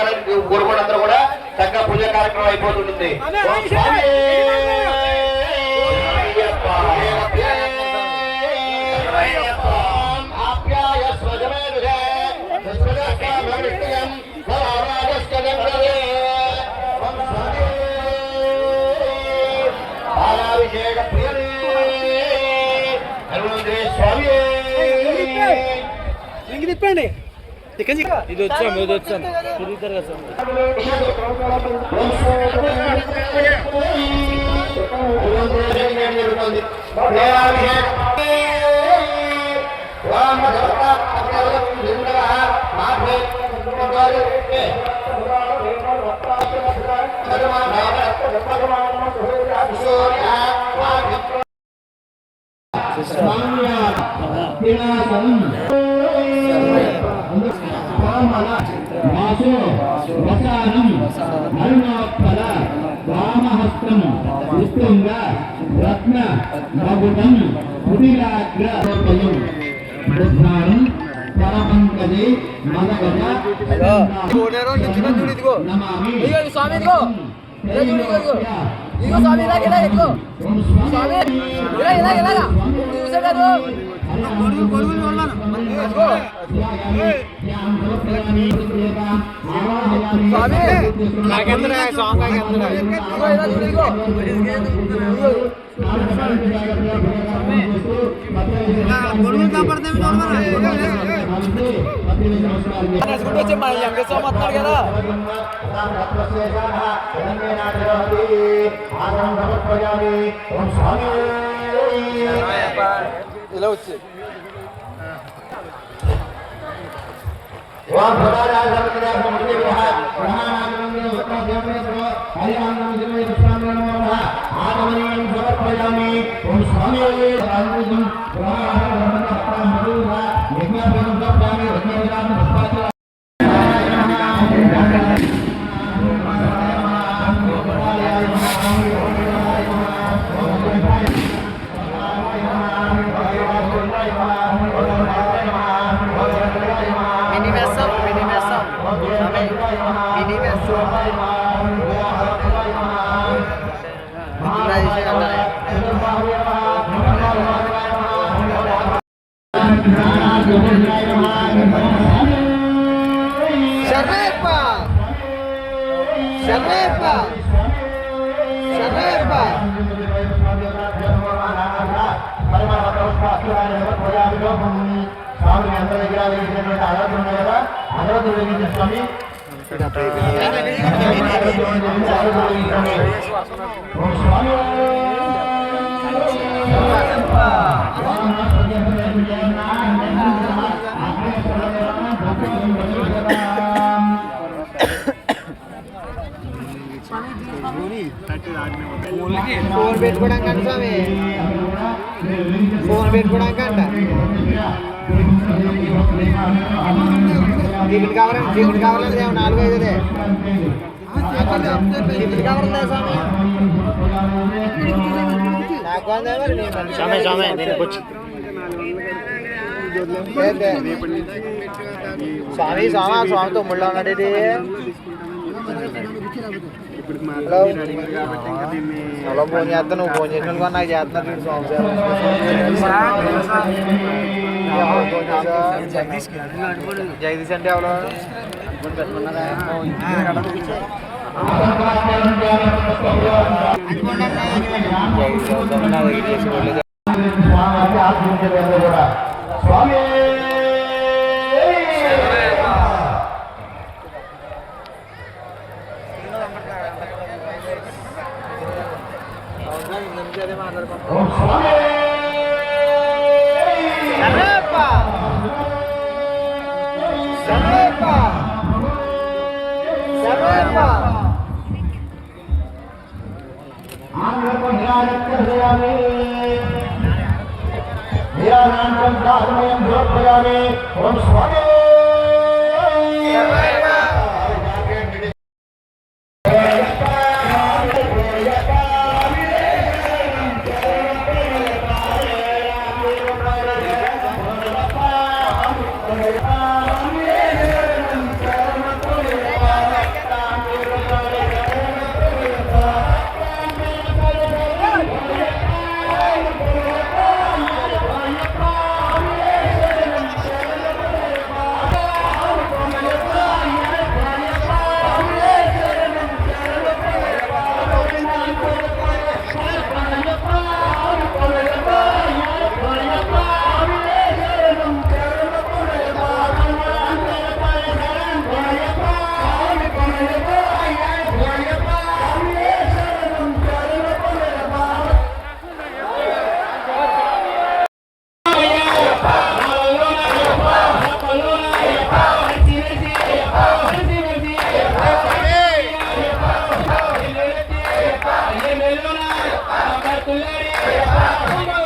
జరగాలని కోరుకున్నందరూ కూడా చక్కగా పూజ కార్యక్రమం అయిపోతుంటుంది. స్వామి! ఇంక తిప్పండి. ఇది వచ్చాం ఇది వచ్చాం తిరుగుతారు కదా సార్ నమామి ఇదిగో. ఇది స్వామి ఇదిగో. ఇదిగో చూడు, ఇదిగో ఇదిగో. ఇదిగో స్వామి ఇలాగ ఇలాగ ఇదిగో. స్వామి ఇలాగ ఇలాగ ఇలాగ ఇప్పుడు చూసే కాదు గొడుగులు గొడుగులు కొన్నాను ఇదిగో స్వామి నాకెందుకు సాంగ్ నాకెందుకు ఇదిగో ఇలా చూడు ఇదిగో ఇదిగో గొడుగులు కాపాడితే నడుచుకుంటూ వచ్చి మన వెంకట స్వామి వస్తున్నాడు కదా ఇలా వచ్చి స్వామి మినీ వెలిగించే స్వామి ఓం స్వామి ఫోన్ పెట్టుకోవడానికి అంట స్వామి ఫోన్ పెట్టుకోవడానికి అంట టికెట్ కావాలండి టికెట్ కావాలండి ఏమో నాలుగు ఐదుదే టికెట్ కావాలండి స్వామి నాకు అందే మరి నేను స్వామి స్వామి దీనికి వచ్చి లేదు. స్వామి స్వామి ఆ స్వామి తమ్ముళ్ళు ఉన్నాడు ఇది హలో హలో ఫోన్ చేస్తా నువ్వు ఫోన్ చేసిన కూడా నాకు చేస్తున్నా స్వామి సార్ జగదీష్ అంటే ఎవరో జగదీష్ ఎవరు? నా దగ్గర చేసేవాళ్ళు స్వామి ఆశ్రయించలేదు కూడా స్వామి ఓం Rabbil Alemin. ¡Espectaculares!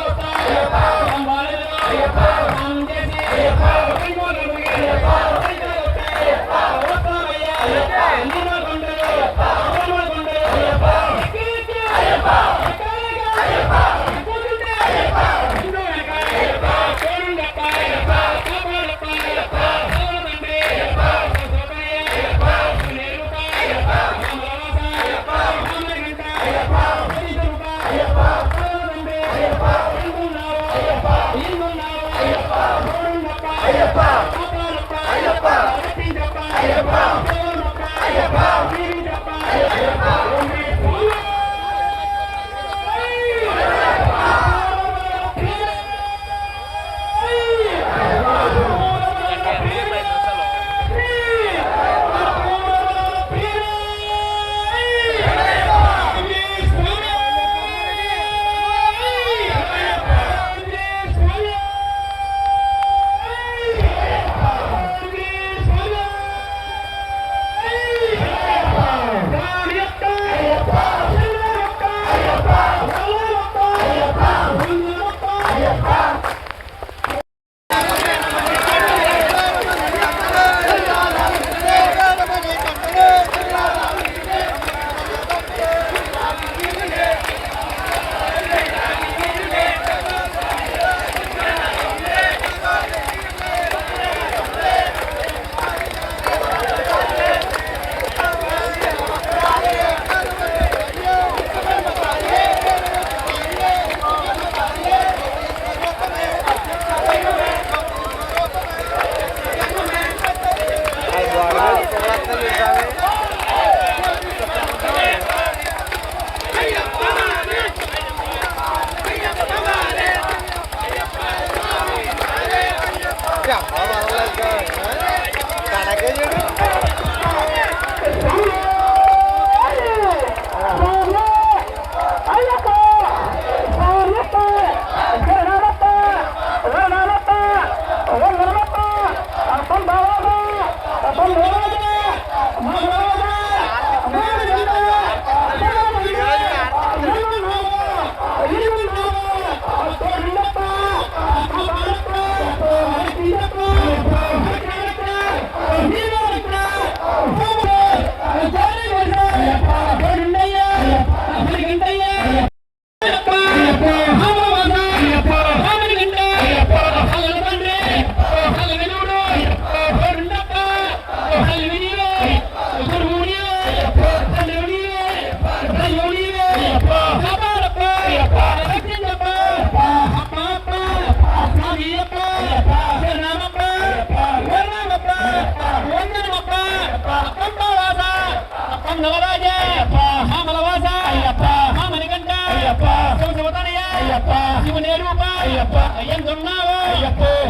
ఎందున్నావో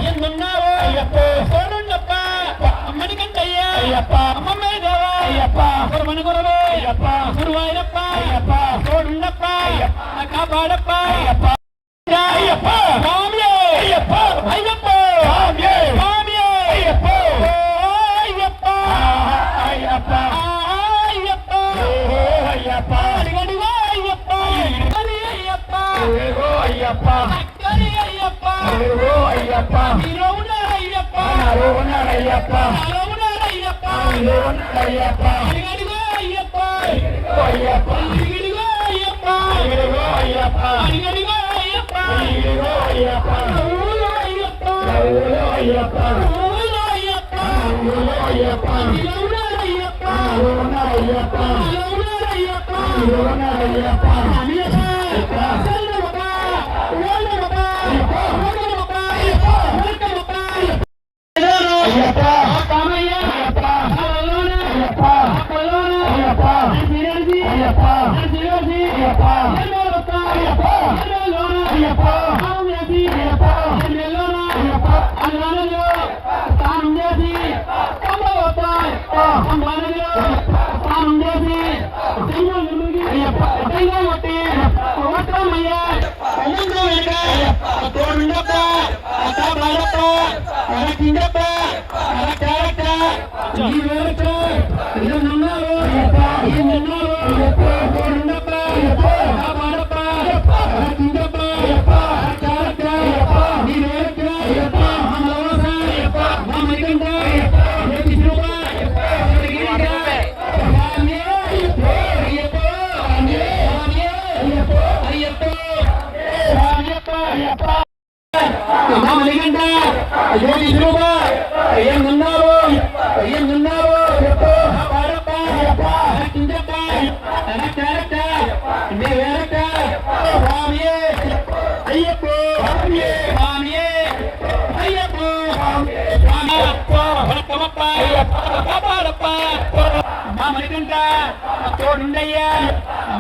ఎందున్నావో కోరుండప్ప మణికంటయ్య అమ్మమ్మ దేవా గురుమని గురువే అయ్యప్ప మీరు ఉన్నారయ్యప్ప ఉన్నారయ్యప్ప ఉన్నారయ్యప్ప అయ్యప్ప అడిగడిగో అయ్యప్ప అయ్యప్ప అడిగడిగో అయ్యప్ప అడిగడిగో అయ్యప్ప అడిగడిగో நீ வேற இது நல்லா మామనికంట తోడుండయ్య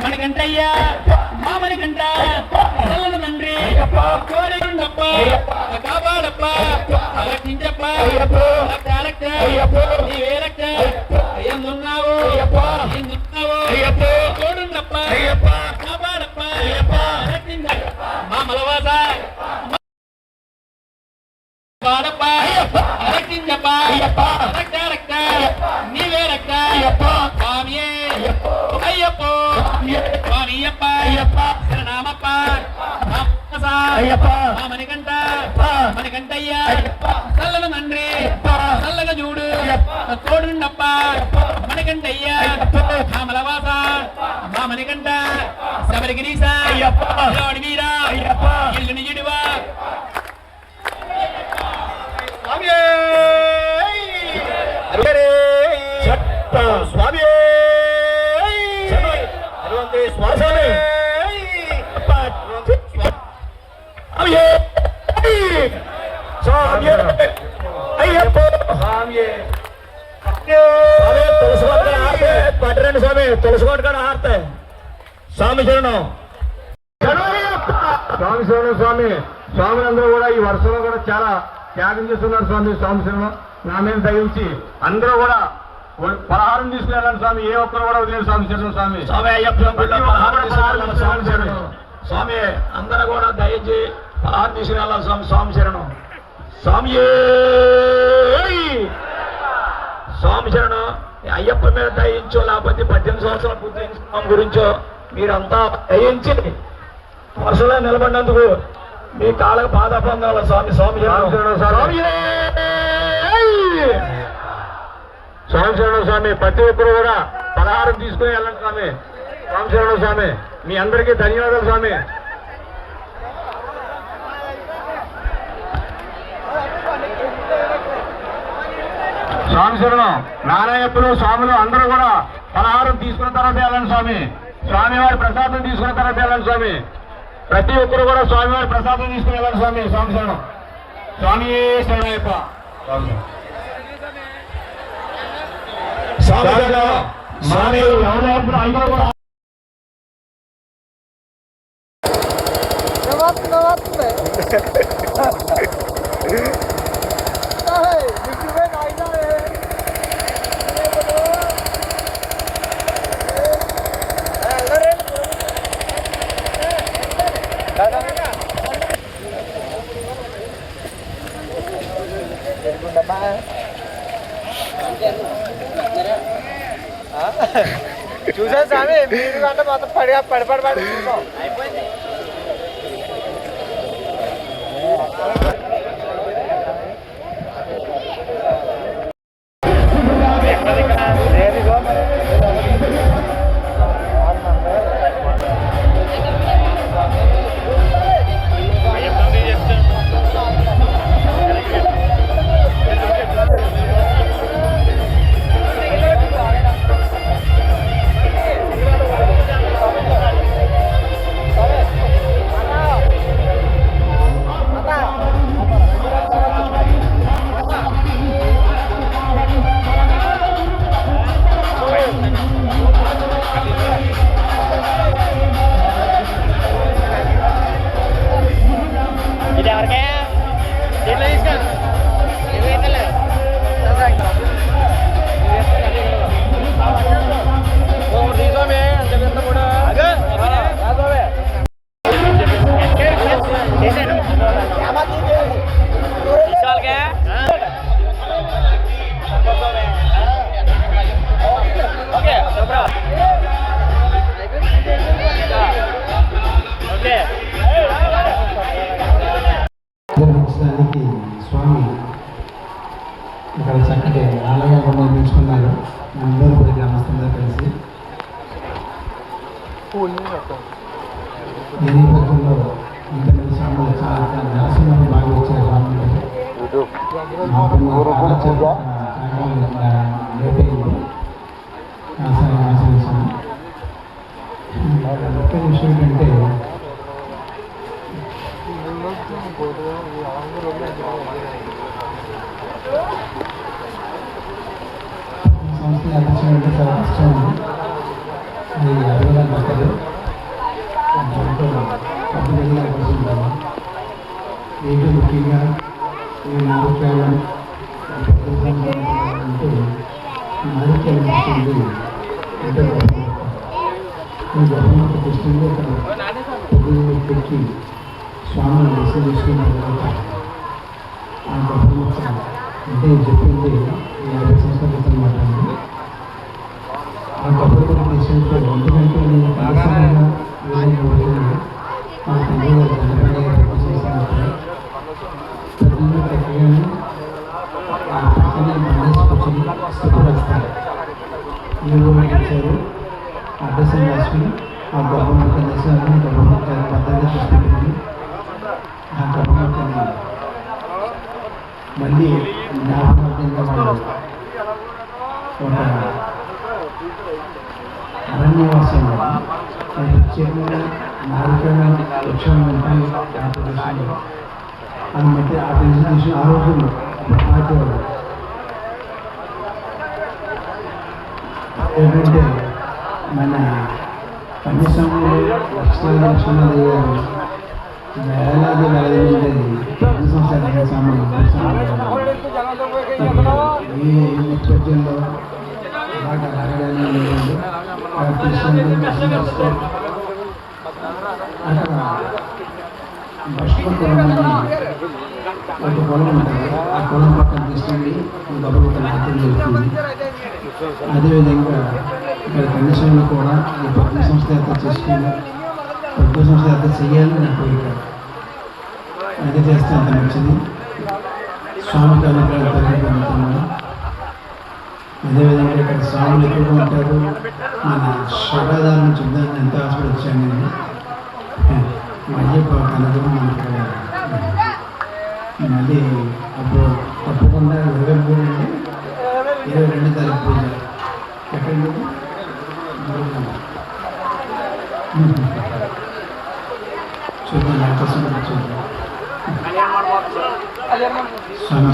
మనకంటయ్య మామనికంట నల్లన తండ్రి కోరికుండప్ప కాపాడప్ప అలకించప్ప అలక్ట అలక్ట నీ వేలక్క కోడుండప్ప మనకంటయ్య రామలవాస మా మనకంట శబరిగిరీస అయ్యప్ప వీరా అయ్యప్ప ఇల్లుని ఇడువా ஐயப்போ சாமியே పట్టరండి స్వామి తులసికోట కాడ ఆడతాయి స్వామి శరణం. స్వామి శరణం స్వామి. స్వాములందరూ కూడా ఈ వర్షంలో కూడా చాలా త్యాగం చేస్తున్నారు స్వామి స్వామి శరణం. నా మీద దయించి అందరూ కూడా పలహారం తీసుకెళ్ళాలి స్వామి. ఏ ఒక్కరు కూడా వదిలేదు స్వామి శరణం స్వామి. స్వామి అయ్యప్ప తీసుకెళ్ళాలి స్వామి శరణం. స్వామి అందరూ కూడా దయచి పలహారం తీసుకురావాలి స్వామి స్వామి శరణం. స్వామి స్వామి శరణం అయ్యప్ప మీద దయించో లేకపోతే పద్దెనిమిది సంవత్సరాల పూర్తి స్వామి గురించో మీరంతా దయించి వరుసలో నిలబడినందుకు మీ కాళ్ళకు పాద పొందాలి స్వామి స్వామి స్వామి శరణం స్వామి ప్రతి ఒక్కరు కూడా పలహారం తీసుకుని వెళ్ళండి స్వామి. స్వామి శరణం స్వామి మీ అందరికీ ధన్యవాదాలు స్వామి. స్వామి శరణం నారాయణప్పులు స్వాములు అందరూ కూడా పలహారం తీసుకున్న తర్వాత వెళ్ళండి స్వామి. స్వామివారి ప్రసాదం తీసుకున్న తర్వాత వెళ్ళండి స్వామి. ప్రతి ఒక్కరు కూడా స్వామివారి ప్రసాదం తీసుకుని వెళ్ళండి స్వామి స్వామి శరణం. స్వామి శరణయ్యప్ప స్వామి నవ్వుతుంది నవ్వుతుంది నిజమే నాయనా చూసాను స్వామి మీరు అంటే మొత్తం పడిగా పడి పడి ఈ నేపథ్యంలో ఇంతమంది స్వాములు చాలా చాలా బాగా వచ్చారు ముఖ్య విషయం ఏంటంటే సంస్థ అధ్యక్షుడు చాలా కష్టం. ఉంది ఈ అంటే అంటే ఈ గవర్నమెంట్ పొద్దున్న పెట్టి స్వామిని దర్శనం చేసుకున్న తర్వాత ఆ గవర్నమెంట్ అంటే చెప్పింది యాభై సంవత్సరాల క్రితం మాట్లాడింది ఆ గవర్నమెంట్ విషయంలో ఎందుకంటే నేను మా తండ్రి గారు నిర్వహించారు ఊళ్ళో వచ్చారు అడ్రస్ రాసుకుని ఆ గవర్నమెంట్ దేశాలను యొక్క పద్ధతిగా చూసుకుంటుంది ఆ గవర్నమెంట్ మళ్ళీ జ్ఞాపకార్థంగా వాళ్ళు ఒక అరణ్యవాసం ప్రత్యేకంగా నాలుగైన వృక్షం ఉంటాయి ఆ ప్రదేశంలో అని బట్టి ఆ ప్రదేశం ఆ రోజుల్లో ఏంటంటే మన కన్యస్వాములు లక్షలాది లక్షలాది అయ్యారు వేలాది వేలాది ఉండేది సంవత్సరాల ఈ నేపథ్యంలో బాగా అడగడానికి లేదు అక్కడ భస్మకులమని ఒక పొలం ఉంటుంది. ఆ పొలం పక్కన తీసుకెళ్ళి గొప్ప జరుగుతుంది అదేవిధంగా ఇక్కడ కన్యస్వామిలో కూడా ఈ భక్తి సంస్థ ఎంత చేసుకుని ప్రభుత్వ సంస్థ ఎంత చేయాలని నా కోరిక. అది చేస్తే అంత మంచిది. స్వామికి కార్యక్రమాలు పొందుతున్నాను. అదేవిధంగా ఇక్కడ స్వాములు ఎక్కువగా ఉంటారు. మన శోభాదారుని చూద్దామని ఎంత ఆశపడి వచ్చాను నేను. మా అయ్యప్ప కనుగొని మనకు మళ్ళీ అప్పుడు తప్పకుండా ఇరవై మూడు అంటే ఇరవై రెండు తారీఖు పూజ. ఎక్కడ చూద్దాం అవకాశం చూద్దాం. స్వామి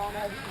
on over.